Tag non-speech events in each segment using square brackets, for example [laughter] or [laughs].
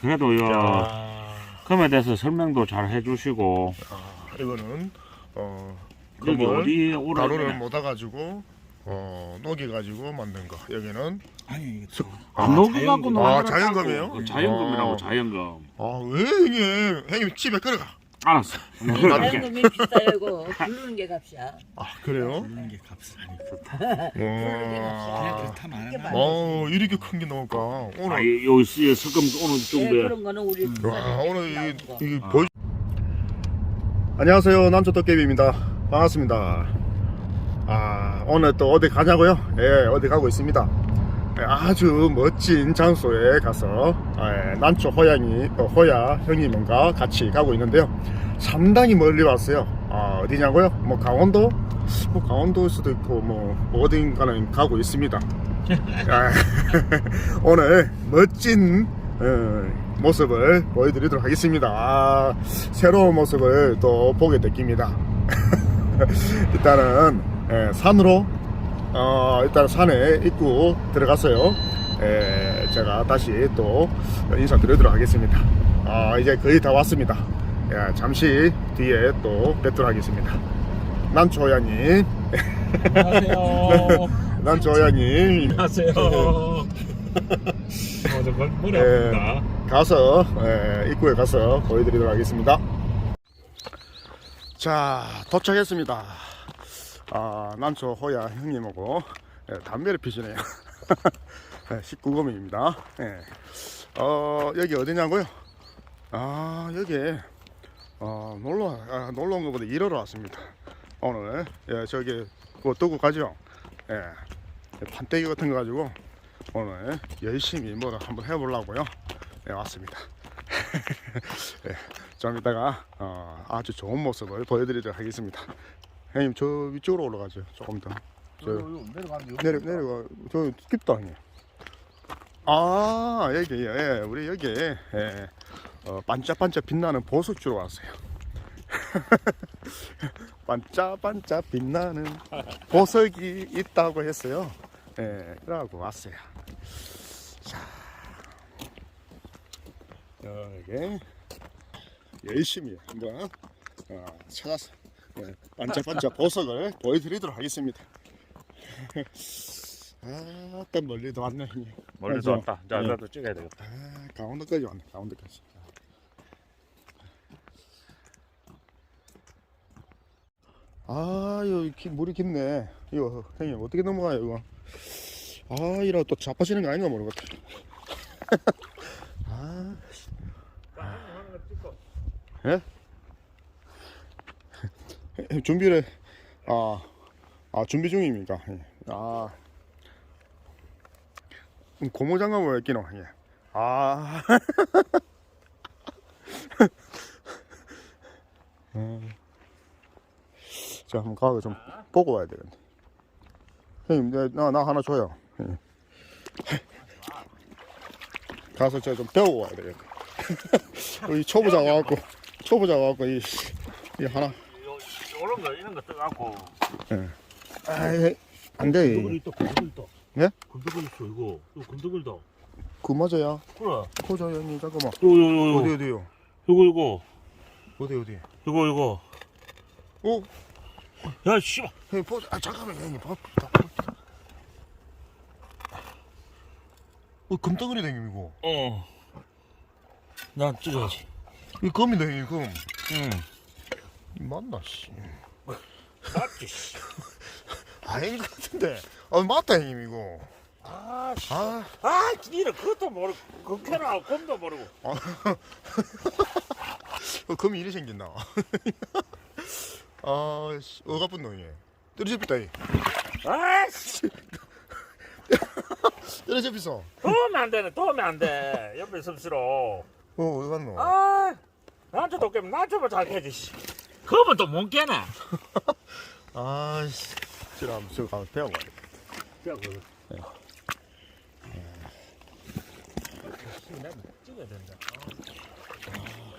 그래도 요 자, 금에 대해서 설명도 잘 해주시고 아, 이거는 어 여기 금을 어디 오라 가루를 묻어 가지고 어 녹여 가지고 만든 거. 여기는 아니 안 녹이 갖고 자연금. 아, 자연금이에요? 자연금이라고 어. 자연금. 아왜 형님 형님 집에 끌어가. 알았어. 그렇게. 자연금이 비싸요 이거 부르는 게 값이야 아 그래요? 부르는 게 값을 아니 그냥 와. 그렇다 말하나 어 이렇게 큰 게 나올까? 아, 오늘 이- 요 시- 석금 오늘 네, 준비해. 그런 거는 우리 와 오늘 나온 이, 거. 이 아. 보이 안녕하세요. 남초도깨비입니다. 반갑습니다. 아 오늘 또 어디 가냐고요? 예 어디 가고 있습니다. 예, 아주 멋진 장소에 가서 예, 난초 호양이 어, 호야 형님과 같이 가고 있는데요. 상당히 멀리 왔어요. 아, 어디냐고요? 뭐 강원도? 뭐 강원도일 수도 있고 뭐 어딘가는 가고 있습니다. 아, [laughs] 오늘 멋진 어, 모습을 보여드리도록 하겠습니다. 아, 새로운 모습을 또 보게 느낍니다. [laughs] 일단은 예, 산으로 어, 일단 산에 입구 들어갔어요. 예, 제가 다시 또 인사드리도록 하겠습니다. 아, 이제 거의 다 왔습니다. 예, 잠시 뒤에 또 뵙도록 하겠습니다. 난초양이 안녕하세요 [laughs] 난초양이 안녕하세요 어저 머리 예. 아픕니다 가서 예, 입구에 가서 보여드리도록 하겠습니다. 자 도착했습니다. 아 난초 호야 형님하고 예, 담배를 피시네요. [laughs] 예, 19금입니다. 예. 어 여기 어디냐고요? 아 여기 어, 놀러 아, 놀러 온 것보다 일하러 왔습니다. 오늘 예, 저기 그거 두고 가죠. 예, 판때기 같은 거 가지고 오늘 열심히 뭐를 한번 해보려고요. 네, 왔습니다. 네, [laughs] 좀 이따가 어, 아주 좋은 모습을 보여드리도록 하겠습니다. 형님 저 위쪽으로 올라가죠. 조금 더. 저 내려 내려가 저 깊다 형님. 아 여기 예 우리 여기 예, 어, 반짝반짝 빛나는 보석 주러 왔어요. [laughs] [laughs] 반짝반짝 빛나는 보석이 있다고 했어요. 예, 그러고 왔어요. 여기 열심히 한번 어, 찾아서 예, 반짝반짝 보석을 보여드리도록 하겠습니다. [laughs] 아, 또 멀리도 왔네. 형님. 그죠? 왔다. 자, 예. 나도 찍어야 되겠다. 아, 강원도까지 왔네. 강원도까지. 아, 이거 기- 물이 깊네. 이거 형님 어떻게 넘어가요, 이거? 아, 이러 또 자빠지는 거 아닌가 모르겠다. [laughs] 아, 씨. 예? [laughs] 준비를 아, 아 준비 중입니까? 예. 아, 음, 고무장갑을 왜 끼노? 예. 아. [laughs] 자, 한번 가서 좀 보고 와야 되겠네. 형님, 내- 나, 나 하나 줘요. 예. 가서 제가 좀 배우고 와야 되겠네. [laughs] 우리 초보자 와갖고, 초보자 와갖고, 이, 이 하나. 이런 거 이런 거 떠갖고. 아이, 안 돼. 있다. 금덩이 있다. 예? 금덩이 있어 이거. 이거 금덩이다. 그 맞아요. 그래. 코자 형님, 잠깐만. 요요요 어디, 요. 어디요? 이거 이거. 어디, 어디? 이거 이거. 오, 야 씨발. 형님, 보, 아, 잠깐만, 형님. 봐, 봐. 어, 금덩어리 형님, 이거. 어. 난 찍어야지. 이 금이다, 형님, 금. 응. 맞나, 씨. 맞지. 씨. [laughs] 아닌 것 같은데. 아, 맞다, 형님, 이거. 아 씨. 아, 아, 니는 그것도 모르고 그렇게나 검도 모르고. [laughs] 어, 금이 이리 생겼나. [laughs] 아, 씨, 어가쁜 놈이. 떨어졌다, 이. 아 씨. [laughs] 떨어졌어. 도움이 안 되네. 도움이 안 돼. 옆에 있으면 싫어. 어, 어디 갔노? 아, 나한테 도 깨면 나한테만 잘 해야지. 씨. 그러면 또 못 깨네. [laughs] 아, 씨. 지금 저거 가서 배워봐. 야, 그. 나도 찍어야 된다. 아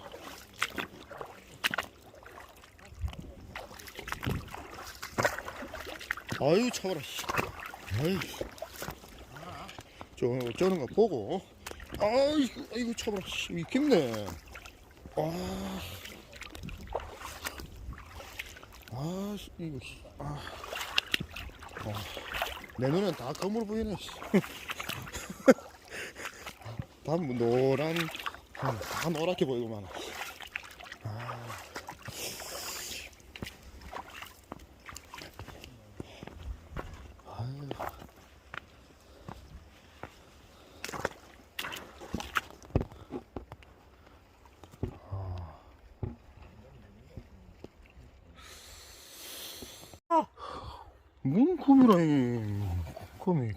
유, 차가라, 씨. 아유. 저, 저런 거 보고, 아 이거 쳐봐라 씨, 이거 깊네 아, 아 씨, 이거 씨, 아, 아. 내 눈엔 다 거물 보이네 씨. [laughs] 다 노란 아, 다 노랗게 보이구만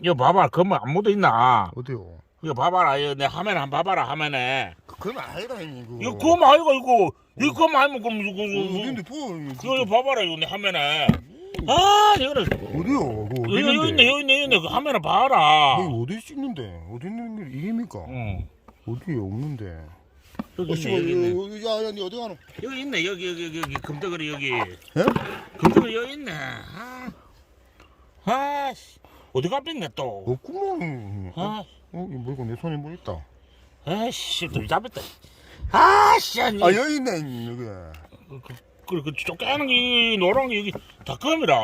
이거 봐봐 그뭐 안 묻어 있나? 어디요? 이거 봐봐라 이거 내 화면 한번 봐봐라 화면에. 그 거미 아니다 이거. 이거 그거 아이가 이거. 이거 그거 아니면 그럼 이거 어딘데 이거 보여 이거 이거 봐봐라 이거 내 화면에. 아 이거는 어디요? 그거 어디 여기 여기 있네 있는데 여기 있네 여기 있네. 그 화면에 봐라. 이거 어디 찍는데? 어디 있는 게 이게입니까? 응. 어디에 없는데? 여기 어, 있네 씨발, 여기 있네 야야 니 어디 가노? 여기 있네 여기 여기 여기 여기. 금덩어리 여기. 예? 금덩어리 여기 있네. 아, 아 씨. 어디 갔겠네 또? 없구만 어? 아, 어 이거 뭐고 내 손에 뭐 있다. 아씨 또 잡았다. 아씨 아니. 아 여기 있네 여기. 그래 그 쪼개는 게 노란 게 여기 다 검이라.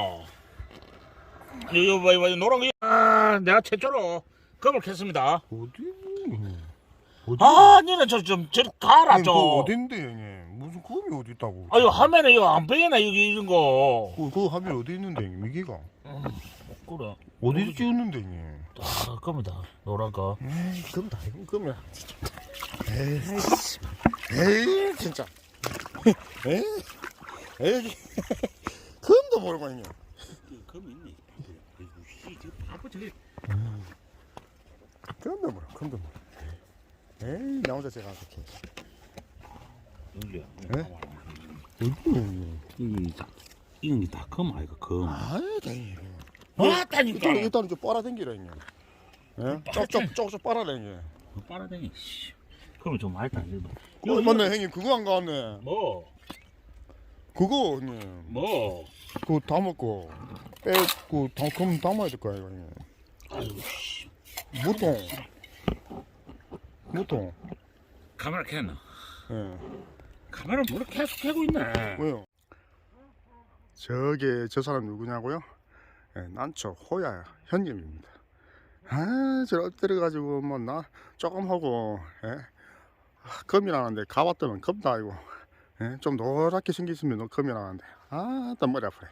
여기 봐 이거 노란 게 아 내가 최초로 검을 캤습니다. 어디 어디 아 니는 저좀 저리 가라 아니, 좀. 그거 어딘데 형님? 무슨 검이 어디 있다고? 아유 화면에 이거 안 보이나 여기 이런 거. 그, 그 화면 어디 있는데 형님 이기가 그래 어디 찍었는데 형님 아 검이다. 노란 거 에이 검다 이건 검이야 진짜 에이 에이 진짜. 에이 에이 검도 모르고 형님 검이 있네. 지금 바빠 저기. 검도 모르 검도 모르 에이 나 혼자 제가 어떻게. 여기야. 예? 어디 형님 이다 이건 다검 아이가 검 아이 형님 맞다니까. 일단 일단 좀 빨아당기라 형님 예? 쪽쪽 쪽쪽 빨아라 형님 빨아당겨 씨. 그러면 좀 맑다 이거 어, 맞네 형님. 그거 안 가왔네. 뭐? 그거 형님. 뭐? 그거 다 먹고. 빼고 다 그럼 담아야 될 거야 형님. 씨. 무통. 무통. 카메라 켰나? 예. 카메라 뭐를 계속 켜고 있네. 왜요? 저게 저 사람 누구냐고요? 예, 난초 호야 현님입니다. 아저 엎드려 가지고 뭐 나 조금 하고 예. 아, 검이라는데 가봤더만 검도 아니고 예? 좀 노랗게 생겼으면 너 검이라는데. 아나 머리 아프네.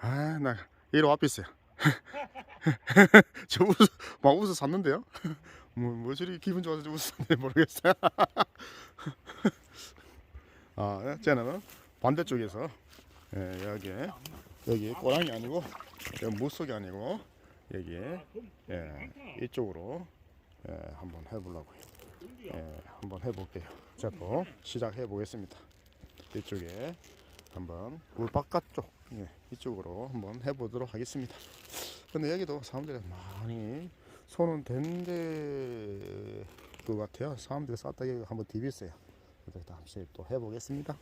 아 나 이리 와 있어요. [laughs] 저 웃어 막 웃어 샀는데요? [laughs] 뭐, 뭐 저리 기분 좋아서 저 웃었는데 모르겠어요. [laughs] 아 예, 쟤는 반대쪽에서 예, 여기 여기 꼬랑이 아니고 여기 무속이 아니고 여기 예, 이쪽으로 예, 한번 해보려고요. 예, 한번 해볼게요. 저도 시작해 보겠습니다. 이쪽에 한번 물 바깥쪽 예, 이쪽으로 한번 해보도록 하겠습니다. 근데 여기도 사람들이 많이 손은 댄데 그 같아요. 사람들이 쌌다 여기 한번 디비있어요. 그래서 다시 또 해보겠습니다.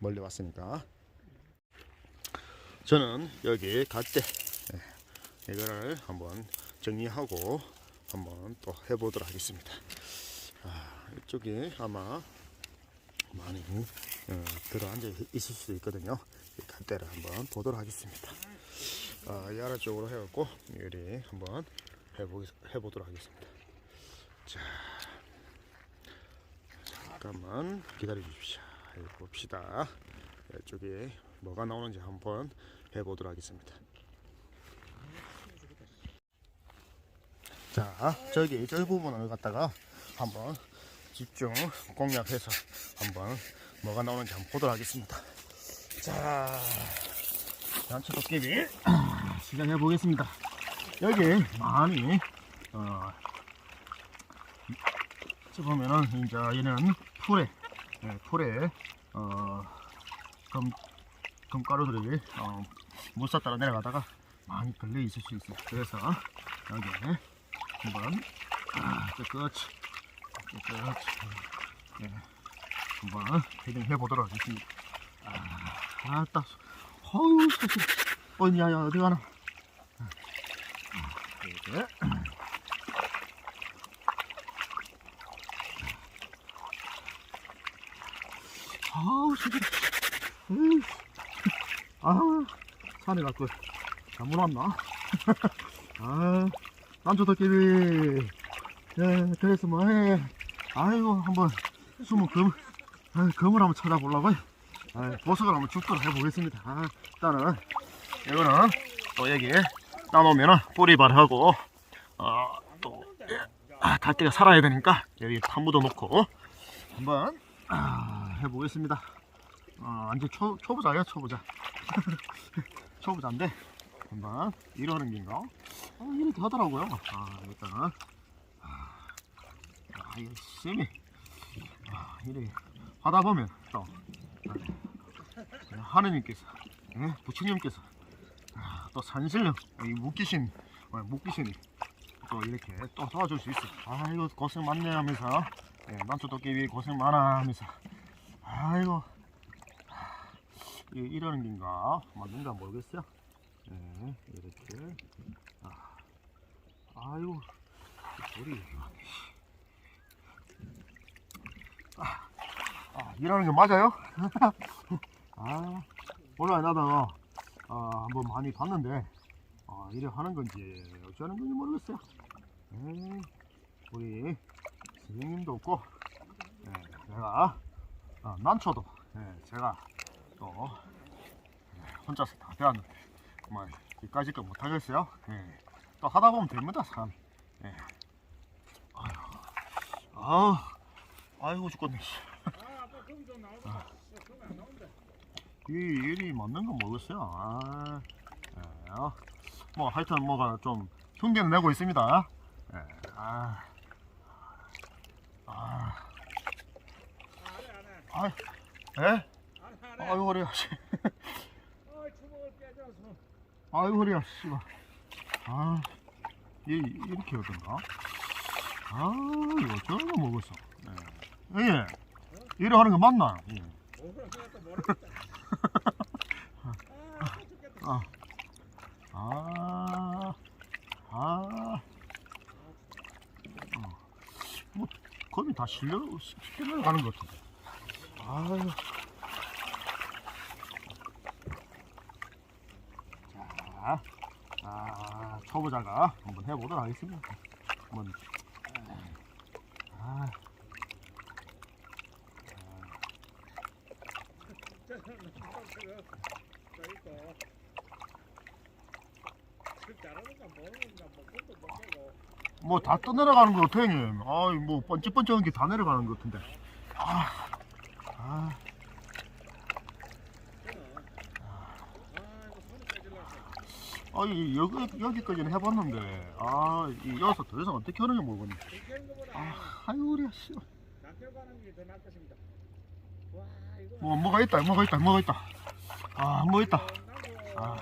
멀리 왔으니까. 저는 여기 예, 이거를 한번 정리하고 한번 또 해보도록 하겠습니다. 아, 이쪽에 아마 많이 어, 들어앉아 있을 수도 있거든요. 이 갈대를 한번 보도록 하겠습니다. 아, 이 아래쪽으로 해갖고 요리 한번 해보, 해보도록 하겠습니다. 자, 잠깐만 기다려 주십시오. 해봅시다. 이쪽에 뭐가 나오는지 한번 해보도록 하겠습니다. 자, 저기 저 부분을 갖다가 한번 집중 공략해서 한번 뭐가 나오는지 한번 보도록 하겠습니다. 자, 단체 도깨비 시작해 보겠습니다. 여기 많이 어, 저 보면은 이제 얘는 풀에 예, 풀에 어, 검 금가루들이 어, 물사 따라 내려가다가 많이 걸려 있을 수 있어요. 그래서 여기 한번 아, 깨끗이 깨끗이 네, 한번 헤딩해 보도록 하겠습니다. 아, 아따, 어우, 어디 야야 어디 가나? 이렇게 아우, 시끄러. 으이. 아, 산에 갈 걸. 잘못 왔나? [laughs] 아, 남조도끼리. 예, 그래서 뭐, 해. 아이고, 한번 숨은 검, 아, 검을 한번 찾아보려고요. 아, 보석을 한번 죽도록 해보겠습니다. 아, 일단은, 이거는 또 여기 따놓으면은 뿌리 발하고, 어, 또, 아, 갈대가 살아야 되니까 여기 판 묻어 놓고 한번 아, 해보겠습니다. 아, 완전 초, 초보자예요, 초보자. [laughs] 초보자인데 한번 이러는 긴가? 아, 이렇게 하더라고요. 아, 일단은 아, 아, 열심히 아, 이렇게 하다 보면 또 아, 하느님께서 예, 부처님께서 아, 또 산신령 이 묶이신 어, 묶이신이 또 이렇게 또 도와줄 수 있어. 아이고 고생 많네 하면서 예, 난초 도깨비 고생 많아 하면서 아이고 하, 이, 이러는 긴가 맞는가 모르겠어요. 예, 이렇게 아, 아이고 우리 아, 아, 이러는 게 맞아요? [laughs] 아 몰라요 나도 아, 한번 많이 봤는데 아, 이래 하는 건지 어쩌는 건지 모르겠어요. 에이, 우리 선생님도 없고, 예, 제가 아, 난초도 예, 제가 또 예, 혼자서 다 배웠는데 뭐 이까짓 거 못하겠어요. 예, 또 하다 보면 됩니다, 사람. 예. 아유, 아우, 아이고 죽겠네. 씨. 아. 이 일이 맞는 건 모르겠어요. 아, 예, 어. 뭐 하여튼 뭐가 좀 흉내는 내고 있습니다. 예, 아, 아, 아, 예? 아유 허리야, 씨. 아유 허리야, 씨발. 아, 이 이렇게 하던가? 아, 이거 저거 먹었어. 예, 예, 이래 하는 거 맞나? 예. 아, 아, 아, 어. 뭐 거의 다 실려 실려 가는 것 같은데. 아유. 아, 초보자가 한번 해보도록 하겠습니다. 한번. 아. 뭐다 떠내려가는 거 같아 형님 아이 뭐 번쩍번쩍한 게 다 내려가는 것 같은데 아, 아. 아, 이 여기, 여기까지는 해봤는데, 아, 이 여기서 더 이상 어떻게 하는지 모르겠네. 아, 우리, 씨. 뭐, 뭐가 있다, 뭐가 있다, 뭐가 있다. 아, 뭐 있다. 아,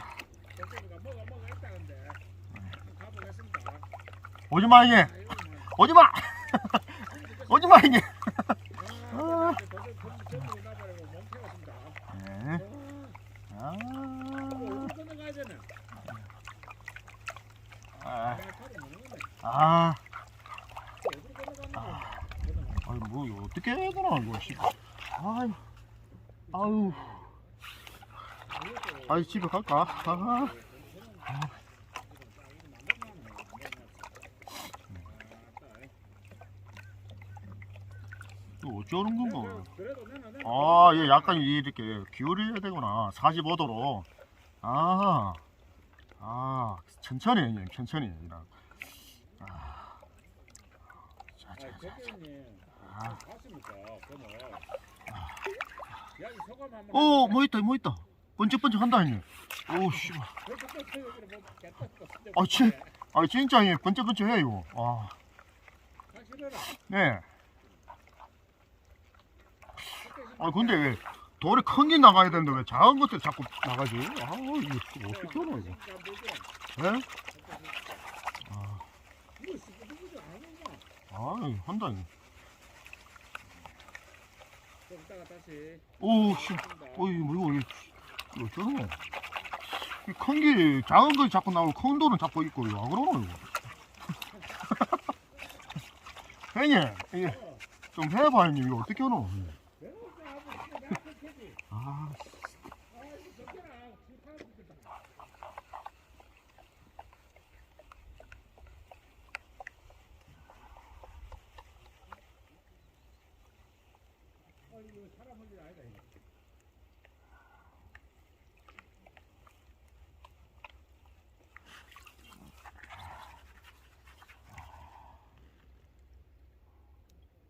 오지 마, 이게. 오지 마! [laughs] 오지 마, 이게. 아, 네. 아, 아, 아, 아유, 뭐, 이거 어떻게 해야 되나, 이거, 씨. 아유, 아유. 아이, 집에 갈까? 아. 이거 어쩌는 건가? 아, 얘 약간 이렇게 기울여야 되구나. 45도로. 아, 아, 천천히, 형님, 천천히. 이랑. 아, 자, 자, 자, 자. 아. 오, 뭐 있다, 뭐 있다. 번쩍번쩍 한다, 형님. 오, 씨. 아, 진, 아, 진짜, 이 번쩍번쩍 해, 이거. 아, 네. 아, 근데 왜 돌이 큰 게 나가야 되는데 왜 작은 것들 자꾸 나가지? 아, 이거 어떻게 하나, 이거. 예? 아, 아, 한다, 이거. 오, 씨. 어, 이거 뭐, 이거, 이거 어쩌노? 큰 게, 작은 거 자꾸 나오고, 큰 돌은 자꾸 있고, 왜 그러노, 이거? [laughs] 형님, 이게, 좀 해봐, 형님, 이거 어떻게 하노? 아.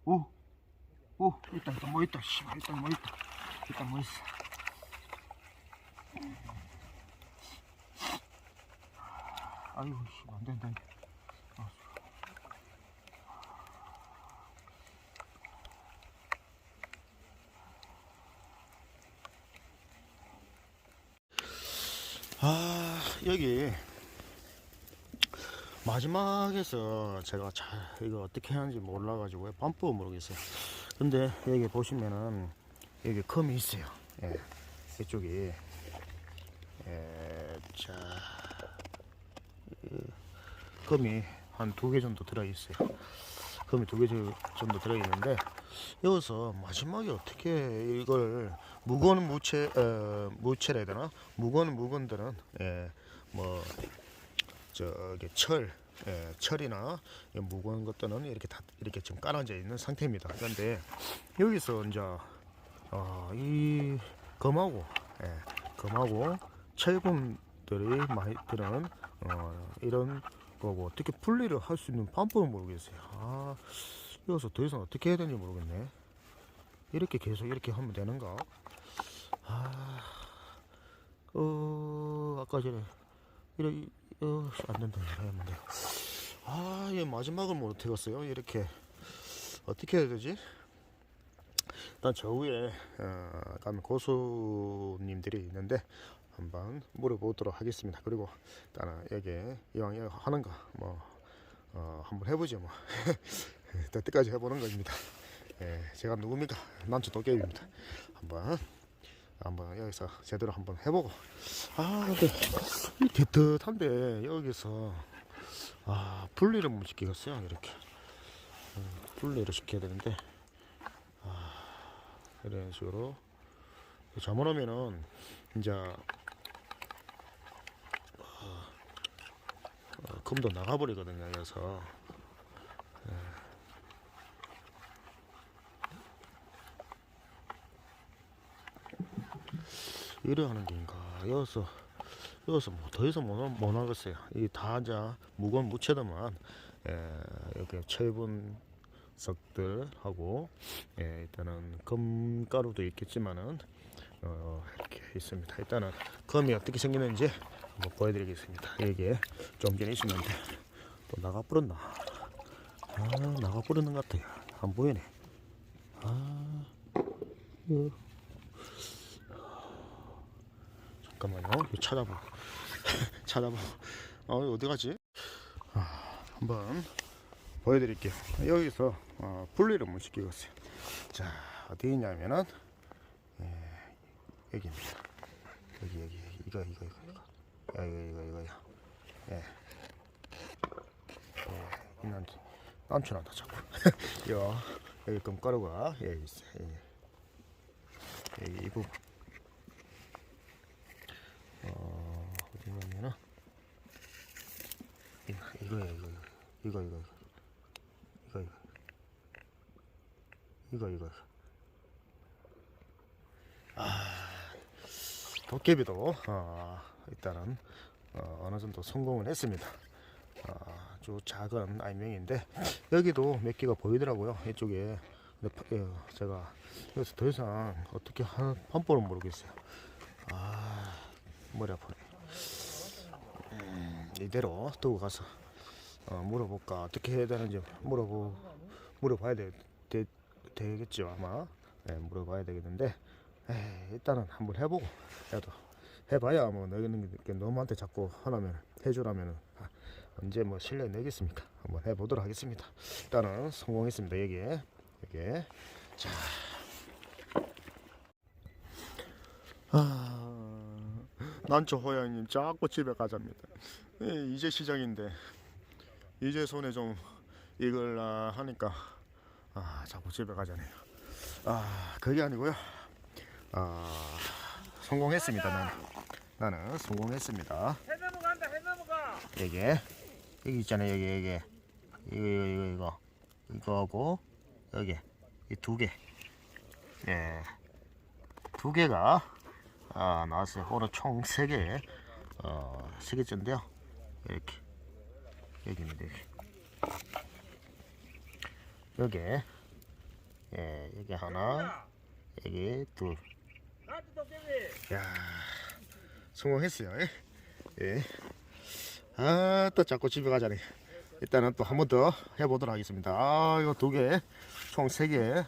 오, 오, 있다, 있다, 뭐 있다, 씨발, 있다, 뭐 있다, 있다, 뭐 있어. 아이고, 씨, 안 된다. 아. 아, 여기 마지막에서 제가 잘 이거 어떻게 하는지 몰라가지고 반법 모르겠어요. 근데 여기 보시면은 여기 컴이 있어요. 예, 이쪽이 예, 자이 컴이 한 두 개 정도 들어 있어요. 컴이 두 개 정도 들어 있는데 여기서 마지막에 어떻게 이걸 무거운 무체 어, 무체라 해야 되나 무거운 물건들은 예, 뭐 저기 철, 예, 철이나 이 무거운 것들은 이렇게 다 이렇게 지금 깔아져 있는 상태입니다. 그런데 여기서 이제 어, 이 검하고 예, 검하고 철분들이 많이 들은 어, 이런 거고 어떻게 분리를 할 수 있는 방법을 모르겠어요. 아, 여기서 더 이상 어떻게 해야 되는지 모르겠네. 이렇게 계속 이렇게 하면 되는가? 아, 어, 아까 전에 이래 어, 안 된다 하면 돼요. 아, 얘 마지막을 못 해갔어요. 이렇게 어떻게 해야 되지? 일단 저 위에 어, 가면 고수님들이 있는데 한번 물어보도록 하겠습니다. 그리고 일단은 여기 이왕 이거 하는 거뭐 어, 한번 해보죠 뭐. [laughs] 될 때까지 해보는 겁니다. 예, 제가 누굽니까? 난초 도깨비입니다. 한번 한번 여기서 제대로 한번 해보고 아 근데 이 개뜻한데 여기서 아 분리를 못 시키겠어요 이렇게 음, 분리를 시켜야 되는데 아 이런 식으로 잘못하면은 이제 어, 어, 금도 나가버리거든요 그래서. 이래 하는 게인가? 여기서 여기서 뭐더 이상 못, 하- 못 하겠어요. 이 다 이제 무거운 무채들만 예, 이렇게 철분 석들하고 예, 일단은 금가루도 있겠지만은 어, 이렇게 있습니다 일단은 검이 어떻게 생기는지 한번 보여드리겠습니다 이게 좀 전에 있었는데 또 나가 뿌렸나 아 나가 뿌리는 것 같아요 안 보이네 아 이거 잠깐만요. 찾아보. 찾아보. 어, 어디 가지? 아, 한번 보여드릴게요. 여기서 어, 분리를 못 시키겠어요. 자, 어디 있냐면은 예, 여기입니다. 여기 여기. 이거 이거 이거 이거 야, 이거 이거 이거야. 예. 예, 난 남친한다 자꾸. [laughs] 요 여기 금가루가 여기 있어요. 여기, 여기 이 부분. 어, 어디 가면은 이거 이거야 이거 이거 이거 이거 이거 이거 이거 아 도깨비도 어, 일단은 어, 어느 정도 성공을 했습니다. 어, 아주 작은 알맹이인데 여기도 몇 개가 보이더라고요 이쪽에 근데 파- 예, 제가 여기서 더 이상 어떻게 하는 방법을 모르겠어요. 아 머리 아프네. 음, 이대로 두고 가서 어, 물어볼까 어떻게 해야 되는지 물어보 물어봐야 되, 되, 되겠죠 아마. 네, 물어봐야 되겠는데 에이, 일단은 한번 해보고 해도 해봐야 뭐 너희는 너무한테 자꾸 하라면 해주라면 아, 언제 뭐 실력 내겠습니까? 한번 해보도록 하겠습니다. 일단은 성공했습니다 여기에. 여기에. 자. 아, 난초 호양님 자꾸 집에 가자입니다. 예, 이제 시작인데 이제 손에 좀 이걸 아, 하니까 아 자꾸 집에 가자네요. 아 그게 아니고요. 아, 성공했습니다. 나는. 나는 성공했습니다. 해나무 간다 해나무 가 여기 여기 있잖아요. 여기 여기 이거 이거 이거 이거 이거하고 여기 이 두 개. 예. 두 개가 아, 나왔어요. 오늘 총세 개. 어, 세 개째인데요. 이렇게 여기입니다. 여기. 여기 예, 여기 하나, 여기 둘. 야, 성공했어요. 예. 예. 아, 또 자꾸 집에 가자니. 일단은 또 한 번 더 해보도록 하겠습니다. 아, 이거 두 개, 총 세 개.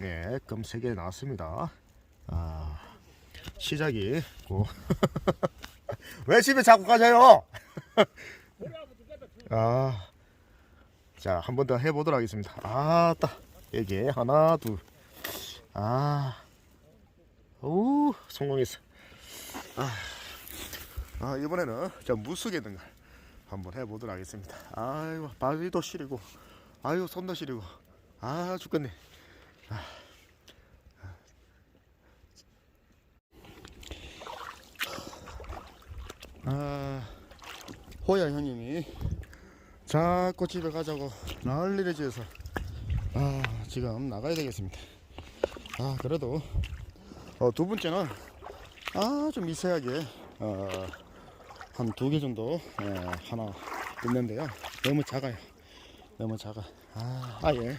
예, 금 세 개 나왔습니다. 아, 시작이 고. [laughs] 왜 집에 자꾸 가자요? [laughs] 아, 자, 한 번 더 해보도록 하겠습니다. 아, 딱 여기 하나, 둘. 아, 오, 성공했어. 아, 아 이번에는 저 무수개 등을 한번 해보도록 하겠습니다. 아이고 바지도 시리고, 아이고 손도 시리고, 아 죽겠네. 아, 아 호야 형님이 자꾸 집에 가자고 난리를 지어서 아 지금 나가야 되겠습니다. 아 그래도 어, 두 번째는 아주 미세하게 어, 한 두 개 정도 어, 하나 있는데요. 너무 작아요. 너무 작아. 아, 아예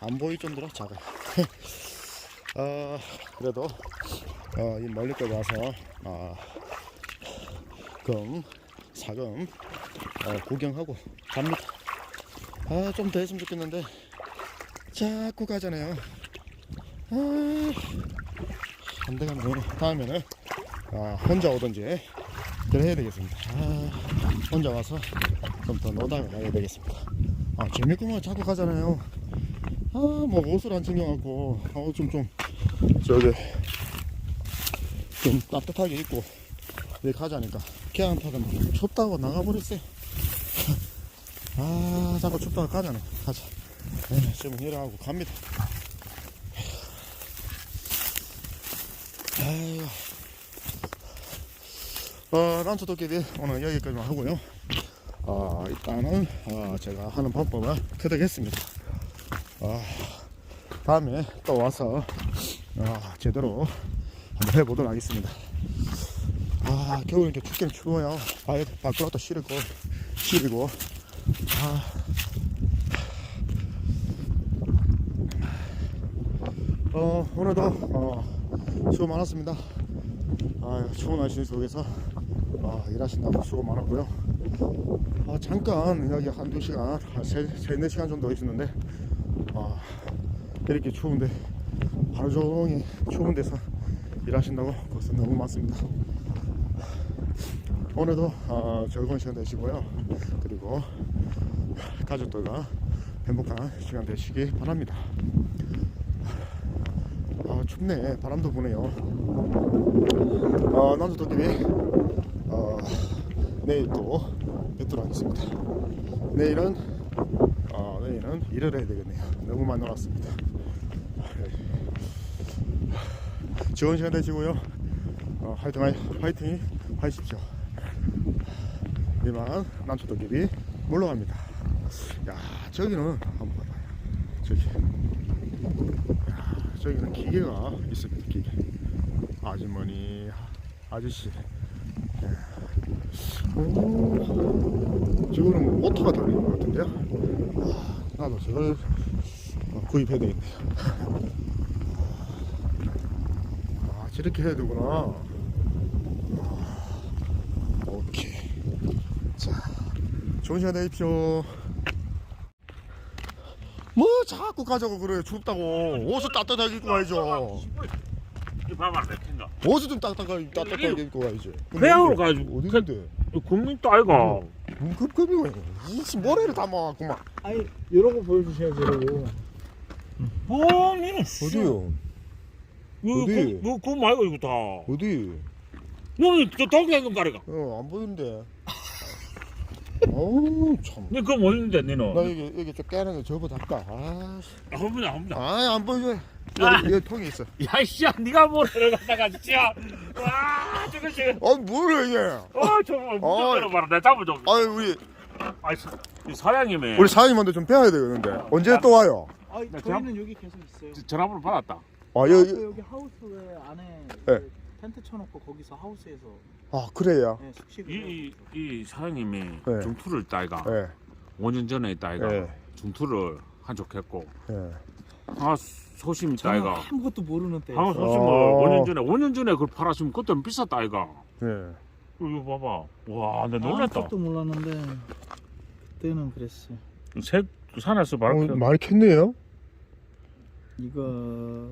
안 보일 정도로 작아요. [laughs] 어, 그래도 어, 이 멀리까지 와서 어, 금 사금 어, 구경하고 갑니다. 아, 좀 더 했으면 좋겠는데 자꾸 가잖아요. 아, 안 되겠네. 다음에는 아, 혼자 오든지 그래 해야 되겠습니다. 아, 혼자 와서 좀더 놀다가 가야 되겠습니다. 아, 재밌구만 자꾸 가잖아요. 아, 뭐 옷을 안 챙겨갖고 어, 좀, 좀 저기 좀 따뜻하게 입고 이렇게 가자니까 걔안 타더니 춥다고 나가버렸어요. 아, 자꾸 춥다고 가자네. 가자. 네, 지금 일어나고 갑니다. 아이고. 어, 란초 도깨비 오늘 여기까지만 하고요. 어, 일단은 어, 제가 하는 방법을 터득했습니다. 어, 다음에 또 와서 어, 제대로 한번 해보도록 하겠습니다. 아, 겨울 이렇게 춥긴 추워요. 아예 밖으로도 시리고, 시리고. 아. 어, 오늘도 어, 수고 많았습니다. 아, 추운 날씨 속에서 아, 일하신다고 수고 많았고요. 아, 잠깐 여기 한두 시간, 한 세, 세네 시간 정도 있었는데, 아, 이렇게 추운데, 하루 종일 추운 데서 일하신다고 고생 너무 많습니다. 오늘도 아, 즐거운 시간 되시고요. 그리고 가족들과 행복한 시간 되시기 바랍니다. 아, 춥네. 바람도 부네요. 어, 남주 도깨비 어, 내일 또 뵙도록 하겠습니다. 내일은 어, 내일은 일을 해야 되겠네요. 너무 많이 놀았습니다. 좋은 시간 되시고요. 어, 화이팅 화이팅 하십시오. 이만 도깨비 물러갑니다. 야 저기는 한번 봐봐요. 저기. 야, 저기는 기계가 있습니다. 기계. 아주머니, 아저씨. 예. 오, 저거는 뭐 모터가 달리는 것 같은데요? 아, 나도 저걸 어, 구입해야 되겠네요. 아, 저렇게 해야 되구나. 아, 오케이. 자, 좋은 시간 되십시오. 뭐 자꾸 가자고 그래. 춥다고. 옷을 따뜻하게 입고 가야죠. 이 봐봐 내 텐가 옷을 좀 따뜻하게 따뜻하게 입고 가야지. 배우러 가지고. 어디인데? 국민도 아이가. 급급이 왜 무슨 머리를 담아왔구만. 아니 이런 거 보여주셔야지 이러고 뭐 니는 어디요? 어디? 그, 뭐 그거 말고 이거 다. 어디? 너는 저 동네 좀 가리가. 어안 보이는데 어우 참. 니 그거 뭐 있는데 니는? 나 여기 여기 좀 깨는 거 접어 닦아. 아씨. 한 분야 한 분야. 아안 보여. 아. 여기, 여기 통이 있어. 야 씨야 니가 뭐를 갖다가 진짜. 와 저거 지금. 아 뭐래 이게? 어 정말 어. 무슨 봐라 내 잡아 좀. 아 우리 아이 사- 사장님이 우리 사장님한테 좀 배워야 되겠는데 언제 또 와요? 아, 나 저희는 여기 계속 있어요. 전화번호 받았다. 아 아, 여기 그 여기 하우스 안에 네. 그 텐트 쳐놓고 거기서 하우스에서 아 그래요. 네, 숙식을. 이, 이 사장님이 네. 중투를 따이가 예. 5년 전에 있다이가 네. 중투를 한적 했고 예. 아 소심 저는 있다이가 아무것도 모르는 때. 아 소심을 어. 5년 전에 5년 전에 그걸 팔았으면 그때는 비쌌다 아이가 예. 이거 봐봐 와내 놀랬다 아무것도 몰랐는데 그때는 그랬어. 색 산에서 바로 어, 많이 캤네요. 이거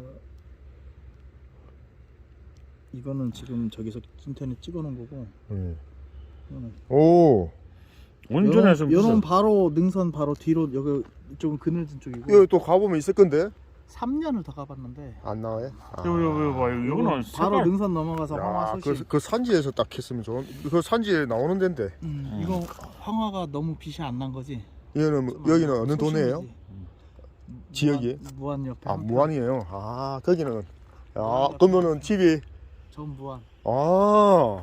이거는 지금 저기서 인터넷 찍어놓은 거고. 예. 이거는 5년 전에 좀 요런 비쌌 바로 능선 바로 뒤로 여기 이쪽은 그늘진 쪽이고. 여기 또 가보면 있을 건데 3년을 더 가봤는데. 안 나와요? 아. 여기 여기 봐 이거는 바로 색깔 능선 넘어가서 황화 야, 소식. 그, 그 산지에서 딱 했으면 좋은. 그 산지에 나오는 데인데. 음, 이거 황화가 너무 빛이 안 난 거지. 여기는 뭐- 여기는 어느 도네요? 소심이지. 지역이? 무안 옆에. 아 한편. 무안이에요. 아 거기는. 야 그러면은 집이 전 무안. 아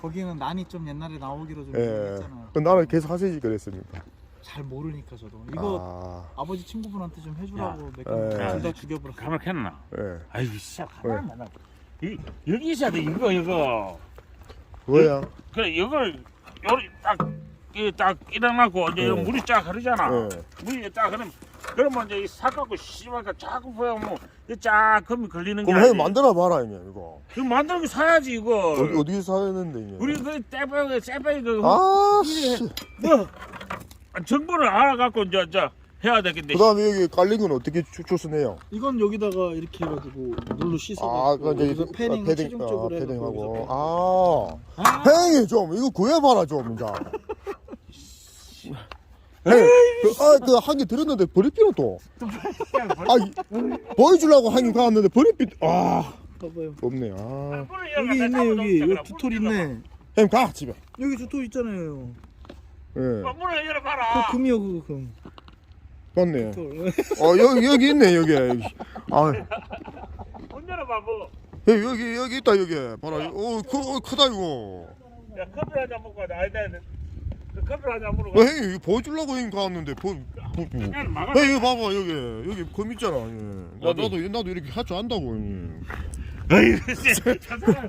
거기는 난이 좀 옛날에 나오기로 좀 예. 했잖아. 그 나는 계속 하세요 그랬습니다. 잘 모르니까 저도. 이거 아, 아. 버지 친구분한테 좀 해주라고 예. 몇개둘다 죽여버렸어. 카메라 켰나 예. 아이고 진짜 카메라 만나 이 여기 있어야 돼 이거 이거 뭐야? 그래 이걸 요리 딱 이딱 일어나고 이제 네. 물이 쫙 흐르잖아 예. 물이 쫙 흐르면 그러면 이제 이 사갖고 씨발까 자꾸 보면 뭐쫙 금이 걸리는 게 그럼 해 아니지. 만들어 봐라 이면 이거. 이거 만들고 사야지 이거 어디 어디서 사는데 이게? 우리 그 떼빼기 떼빼기 그아 이래. 씨. 뭐 정보를 알아갖고 이제 이제 해야 되겠는데 그다음에 여기 깔린 건 어떻게 추- 추스네요? 이건 여기다가 이렇게 해가지고 물로 아, 씻어갖고 그 이제 여기서 패딩, 패딩, 최종적으로 아, 패딩하고. 아, 아, 행이 좀 이거 구해봐라 좀 이제. [laughs] 네, 그, 아, 그 한 개 들었는데 버릴 필요 또. 아, 이- 보여주려고 한 개 가왔는데 버릴 필요. 아, 봐봐요. 없네. 아, 여기 있네 여기 여기 두톨 있네. 형가 집에. 여기 두톨 있잖아요. 예, 문을 열어봐라 그 금이요 그거 금. 맞네. 두톨. 어 여기 여기 있네 여기. 아, 문 열어봐 뭐 여기 여기 여기 있다 여기. 봐라. 오, 크, 어, 크다 이거. 야, 커피 한잔 먹고 가자. 아니, 나, 그 커피 한잔 먹으러 어. 형이 이거 보여주려고 형 가왔는데 보, 보, 보. 그냥 막아. 형 이거 봐봐 여기 여기 검 있잖아. 예. 나? 나도 나도 이렇게 할 줄 안다고. 예. 어이, 씨, [laughs] 저 사람